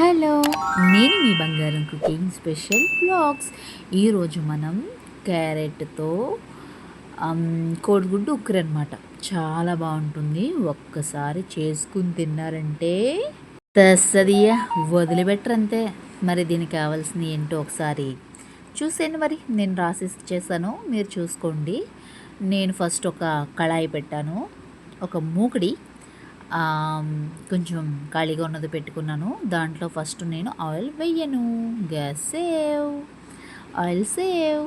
Hello నేను మీ బంగారం cooking special blogs ఈరోజు మనం క్యారెట్తో కోడిగుడ్డు ఉక్కురు అనమాట చాలా బాగుంటుంది. ఒక్కసారి చేసుకుని తిన్నారంటే తస్సదియా వదిలిపెట్టరంతే. మరి దీనికి కావాల్సింది ఏంటో ఒకసారి చూసేయండి మరి. నేను రాసి చేశాను. మీరు చూసుకోండి. నేను ఫస్ట్ ఒక కళాయి పెట్టాను. ఒక మూకుడి కొంచెం ఖాళీగా ఉన్నది పెట్టుకున్నాను. దాంట్లో ఫస్ట్ నేను ఆయిల్ వేయను. Gas save. Oil save.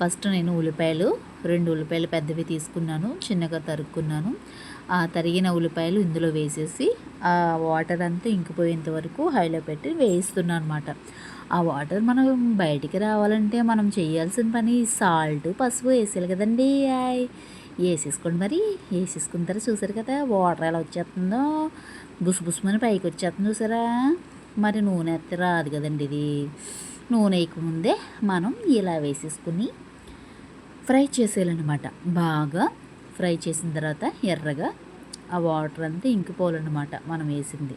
First నేను ఉల్లిపాయలు రెండు ఉల్లిపాయలు పెద్దవి తీసుకున్నాను చిన్నగా తరుక్కున్నాను. ఆ తరిగిన ఉల్లిపాయలు ఇందులో వేసేసి ఆ వాటర్ అంతా ఇంకిపోయేంత వరకు హైలో పెట్టి వేయిస్తున్నాను అనమాట ఆ వాటర్ మనం బయటికి రావాలంటే మనం చేయాల్సిన పని సాల్ట్ పసుపు వేసేయాలి కదండి వేసేసుకోండి మరి. వేసేసుకున్న తర్వాత చూసారు కదా వాటర్ ఎలా వచ్చేస్తుందో. బుసు బుసుమని పైకి వచ్చేస్తుంది చూసారా. మరి నూనె అయితే రాదు కదండి ఇది. నూనె వేయకముందే మనం ఇలా వేసేసుకుని ఫ్రై చేసేయాలన్నమాట. బాగా ఫ్రై చేసిన తర్వాత ఎర్రగా ఆ వాటర్ అంతా ఇంకిపోవాలన్నమాట మనం వేసింది.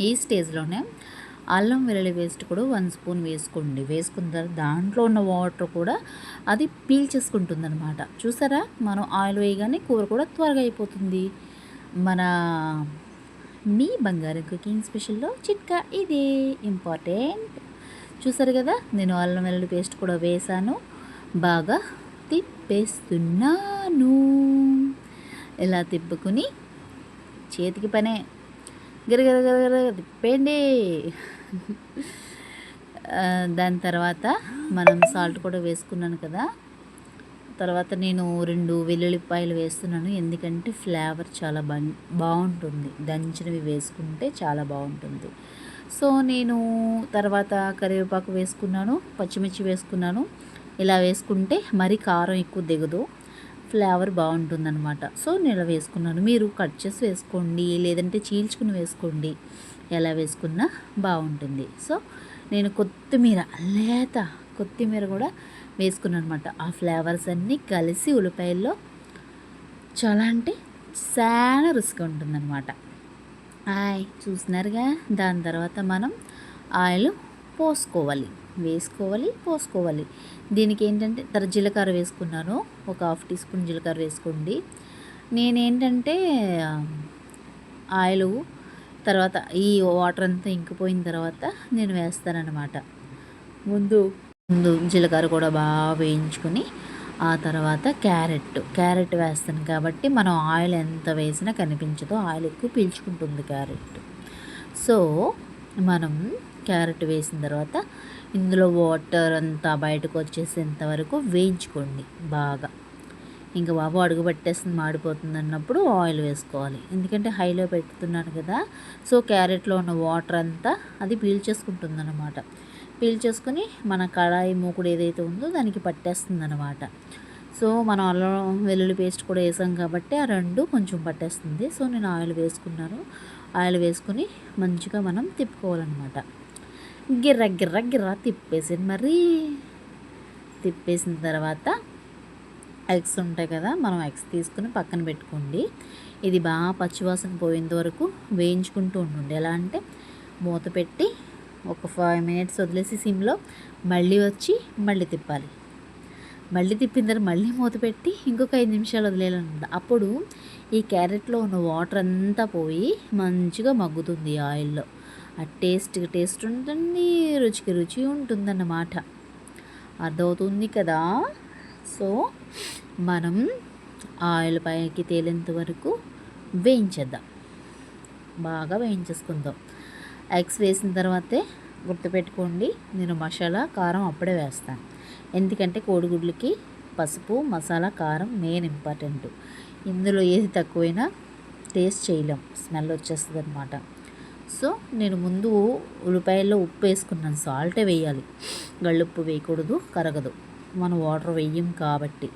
ఈ స్టేజ్లోనే అల్లం వెల్లుల్లి పేస్ట్ కూడా వన్ స్పూన్ వేసుకోండి. వేసుకున్న తర్వాత దాంట్లో ఉన్న వాటర్ కూడా అది పీల్చేసుకుంటుంది అనమాట చూసారా? మనం ఆయిల్ వేయగానే కూర కూడా త్వరగా అయిపోతుంది. మన మీ బంగారం కుకింగ్ స్పెషల్లో చిట్కా ఇదే ఇంపార్టెంట్. చూసారు కదా? నేను అల్లం వెల్లుల్లి పేస్ట్ కూడా వేసాను బాగా తిప్పేస్తున్నాను. ఇలా తిప్పుకుని చేతికి పనే. గిరగిరగిరగిర గిరగిర తిప్పేయండి. దాని తర్వాత మనం సాల్ట్ కూడా వేసుకున్నాను కదా. తర్వాత నేను రెండు వెల్లుల్లిపాయలు వేస్తున్నాను. ఎందుకంటే ఫ్లేవర్ చాలా బాగుంటుంది. దంచినవి వేసుకుంటే చాలా బాగుంటుంది. సో నేను తర్వాత కరివేపాకు వేసుకున్నాను పచ్చిమిర్చి వేసుకున్నాను. ఇలా వేసుకుంటే మరీ కారం ఎక్కువ దిగదు. ఫ్లేవర్ బాగుంటుందన్నమాట. సో నేను ఇలా వేసుకున్నాను. మీరు కట్ చేసి వేసుకోండి లేదంటే చీల్చుకుని వేసుకోండి. ఎలా వేసుకున్నా బాగుంటుంది. సో నేను కొత్తిమీర లేత కొత్తిమీర కూడా వేసుకున్నాను అనమాట ఆ ఫ్లేవర్స్ అన్నీ కలిసి ఉల్లిపాయల్లో చాలా అంటే చాలా రుచిగా ఉంటుందన్నమాట. ఆయ్ చూసినారుగా? దాని తర్వాత మనం ఆయిల్ పోసుకోవాలి. వేసుకోవాలి పోసుకోవాలి. దీనికి ఏంటంటే తర్వాత జీలకర్ర వేసుకున్నాను. ఒక హాఫ్ టీ స్పూన్ జీలకర్ర వేసుకోండి. నేనేంటంటే ఆయిల్ తర్వాత ఈ వాటర్ అంతా ఇంకిపోయిన తర్వాత నేను వేస్తానన్నమాట. ముందు ముందు జీలకర్ర కూడా బాగా వేయించుకొని ఆ తర్వాత క్యారెట్. క్యారెట్ వేస్తాను కాబట్టి మనం ఆయిల్ ఎంత వేసినా కనిపించదో. ఆయిల్ ఎక్కువ పీల్చుకుంటుంది క్యారెట్. సో మనం క్యారెట్ వేసిన తర్వాత ఇందులో వాటర్ అంతా బయటకు వచ్చేసేంత వరకు వేయించుకోండి బాగా. ఇంకా బాబు అడుగు పట్టేస్తుంది మాడిపోతుంది అన్నప్పుడు ఆయిల్ వేసుకోవాలి. ఎందుకంటే హైలో పెడుతున్నాను కదా సో క్యారెట్లో ఉన్న వాటర్ అంతా అది పీల్చేసుకుంటుంది అనమాట పీల్చేసుకుని మన కడాయి మూకుడు ఏదైతే ఉందో దానికి పట్టేస్తుంది అనమాట సో మనం అల్లం వెల్లుల్లి పేస్ట్ కూడా వేసాం కాబట్టి ఆ రెండు కొంచెం పట్టేస్తుంది. సో నేను ఆయిల్ వేసుకున్నాను. ఆయిల్ వేసుకుని మంచిగా మనం తిప్పుకోవాలన్నమాట. గిర్ర గిర్ర గిర్ర తిప్పేసింది మరి. తిప్పేసిన తర్వాత ఎగ్స్ ఉంటాయి కదా మనం ఎగ్స్ తీసుకుని పక్కన పెట్టుకోండి. ఇది బాగా పచ్చివాసన పోయేంత వరకు వేయించుకుంటూ ఉండండి. ఎలా అంటే మూత పెట్టి ఒక ఫైవ్ మినిట్స్ వదిలేసి సిమ్లో మళ్ళీ వచ్చి మళ్ళీ తిప్పాలి. మళ్ళీ తిప్పిన తర్వాత మళ్ళీ మూత పెట్టి ఇంకొక ఐదు నిమిషాలు వదిలేయాలన్నమాట అప్పుడు ఈ క్యారెట్లో ఉన్న వాటర్ అంతా పోయి మంచిగా మగ్గుతుంది ఆయిల్లో. ఆ టేస్ట్కి టేస్ట్ ఉంటుంది రుచికి రుచి ఉంటుందన్నమాట. అర్థమవుతుంది కదా? సో మనం ఆయిల్ పైకి తేలేంత వరకు వేయించేద్దాం. బాగా వేయించేసుకుందాం. ఎగ్స్ వేసిన తర్వాతే గుర్తుపెట్టుకోండి నేను మసాలా కారం అప్పుడే వేస్తాను. ఎందుకంటే కోడిగుడ్లకి పసుపు మసాలా కారం మెయిన్ ఇంపార్టెంట్. ఇందులో ఏది తక్కువైనా టేస్ట్ చేయలేం. స్మెల్ వచ్చేస్తుంది అనమాట సో నేను ముందు ఉల్లిపాయల్లో ఉప్పు వేసుకున్నాను. సాల్టే వేయాలి. గళ్ళుప్పు వేయకూడదు కరగదు. మనం వాటర్ వేయం కాబట్టి.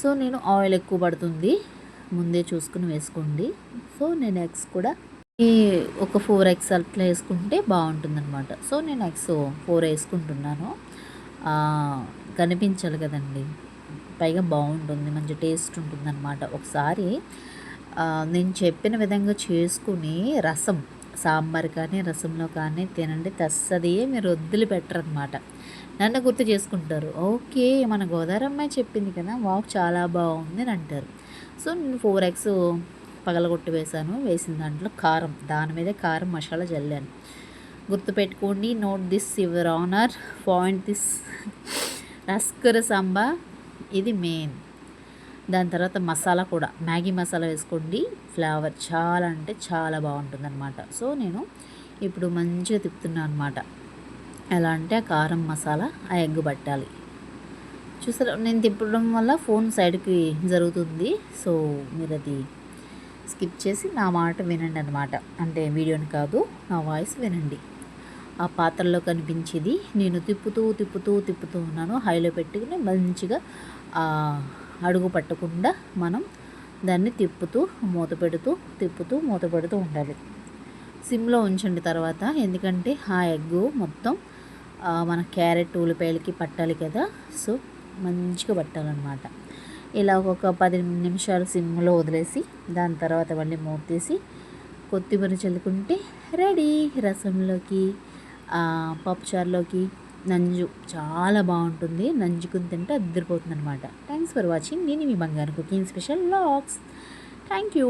సో నేను ఆయిల్ ఎక్కువ పడుతుంది. ముందే చూసుకుని వేసుకోండి. సో నేను ఎగ్స్ కూడా ఈ ఒక ఫోర్ ఎగ్స్ అట్లా వేసుకుంటే బాగుంటుంది అనమాట సో నేను ఎగ్స్ ఫోర్ వేసుకుంటున్నాను. కనిపించాలి కదండి. పైగా బాగుంటుంది. మంచి టేస్ట్ ఉంటుందన్నమాట. ఒకసారి నేను చెప్పిన విధంగా చేసుకుని రసం సాంబార్ కానీ రసంలో కానీ తినండి. తస్సది మీరు వద్దులు పెట్టరనమాట నన్ను గుర్తు చేసుకుంటారు. ఓకే మన గోదావరి అమ్మాయి చెప్పింది కదా వాక్ చాలా బాగుంది అని అంటారు. సో నేను ఫోర్ ఎగ్స్ పగలగొట్టి వేసాను వేసిన దాంట్లో కారం దాని మీద కారం మసాలా చల్లాను గుర్తుపెట్టుకోండి note this your honour point this రస్కర సాంబా ఇది మెయిన్. దాని తర్వాత మసాలా కూడా. మ్యాగీ మసాలా వేసుకోండి. ఫ్లేవర్ చాలా అంటే చాలా బాగుంటుంది అనమాట సో నేను ఇప్పుడు మంచిగా తిప్పుతున్నాను అనమాట ఎలా అంటే ఆ కారం మసాలా ఆ ఎగ్ పట్టాలి. చూసారా? నేను తిప్పడం వల్ల ఫోన్ సైడ్కి జరుగుతుంది. సో మీరు అది స్కిప్ చేసి నా మాట వినండి అనమాట అంటే వీడియోని కాదు నా వాయిస్ వినండి. ఆ పాత్రలో కనిపించేది. నేను తిప్పుతూ తిప్పుతూ తిప్పుతూ ఉన్నాను. హైలో పెట్టుకుని మంచిగా అడుగు పట్టకుండా మనం దాన్ని తిప్పుతూ మూత పెడుతూ తిప్పుతూ మూత పెడుతూ ఉండాలి. సిమ్లో ఉంచండి తర్వాత. ఎందుకంటే ఆ ఎగ్ మొత్తం మన క్యారెట్ ఉల్లిపాయలకి పట్టాలి కదా. సో మంచిగా పట్టాలన్నమాట. ఇలా ఒక పది నిమిషాలు సిమ్లో వదిలేసి దాని తర్వాత మళ్ళీ మూత తీసి కొత్తిమీర చల్లుకుంటే రెడీ. రసంలోకి పప్పుచారులోకి నంజు. చాలా బాగుంటుంది. నంజుకుని తింటే అద్దరిపోతుంది అనమాట థ్యాంక్స్ ఫర్ వాచింగ్ నేను మీ బంగారు కుకింగ్ స్పెషల్ లాక్స్ థ్యాంక్ యూ